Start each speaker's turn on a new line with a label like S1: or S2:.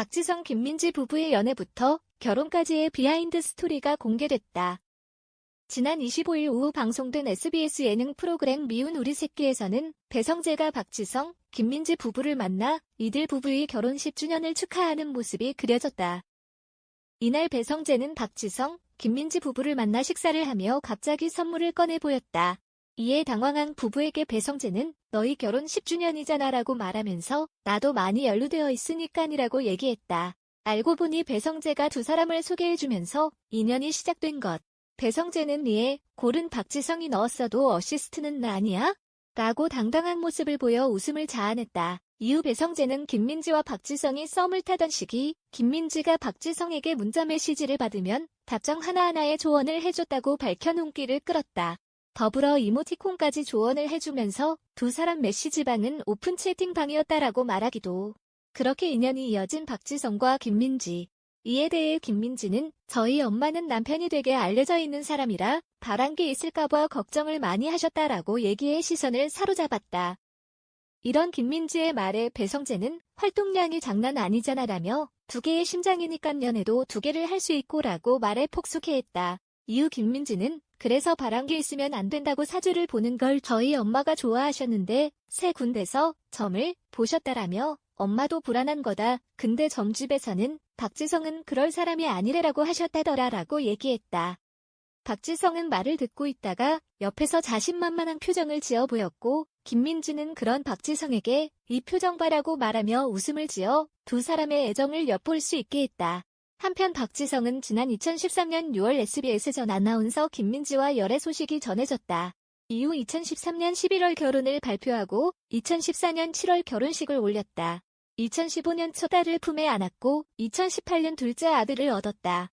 S1: 박지성 김민지 부부의 연애부터 결혼까지의 비하인드 스토리가 공개됐다. 지난 25일 오후 방송된 SBS 예능 프로그램 미운 우리 새끼에서는 배성재가 박지성, 김민지 부부를 만나 이들 부부의 결혼 10주년을 축하하는 모습이 그려졌다. 이날 배성재는 박지성, 김민지 부부를 만나 식사를 하며 갑자기 선물을 꺼내 보였다. 이에 당황한 부부에게 배성재는 너희 결혼 10주년이잖아 라고 말하면서 나도 많이 연루되어 있으니까니라고 얘기했다. 알고 보니 배성재가 두 사람을 소개해주면서 인연이 시작된 것. 배성재는 이에 골은 박지성이 넣었어도 어시스트는 나 아니야? 라고 당당한 모습을 보여 웃음을 자아냈다. 이후 배성재는 김민지와 박지성이 썸을 타던 시기 김민지가 박지성에게 문자 메시지를 받으면 답장 하나하나에 조언을 해줬다고 밝혀 눈길을 끌었다. 더불어 이모티콘까지 조언을 해주면서 두 사람 메시지방은 오픈 채팅방이었다라고 말하기도. 그렇게 인연이 이어진 박지성과 김민지. 이에 대해 김민지는 저희 엄마는 남편이 되게 알려져 있는 사람이라 바란 게 있을까봐 걱정을 많이 하셨다라고 얘기해 시선을 사로잡았다. 이런 김민지의 말에 배성재는 활동량이 장난 아니잖아라며 두 개의 심장이니깐 연애도 두 개를 할 수 있고라고 말에 폭소해했다. 이후 김민지는 그래서 게 있으면 안 된다고 사주를 보는 걸 저희 엄마가 좋아하셨는데 새 군데서 점을 보셨다라며 엄마도 불안한 거다. 근데 점집에서는 박지성은 그럴 사람이 아니래라고 하셨다더라라고 얘기했다. 박지성은 말을 듣고 있다가 옆에서 자신만만한 표정을 지어 보였고 김민지는 그런 박지성에게 이 표정 봐라고 말하며 웃음을 지어 두 사람의 애정을 엿볼 수 있게 했다. 한편 박지성은 지난 2013년 6월 SBS 전 아나운서 김민지와 열애 소식이 전해졌다. 이후 2013년 11월 결혼을 발표하고 2014년 7월 결혼식을 올렸다. 2015년 첫 딸을 품에 안았고 2018년 둘째 아들을 얻었다.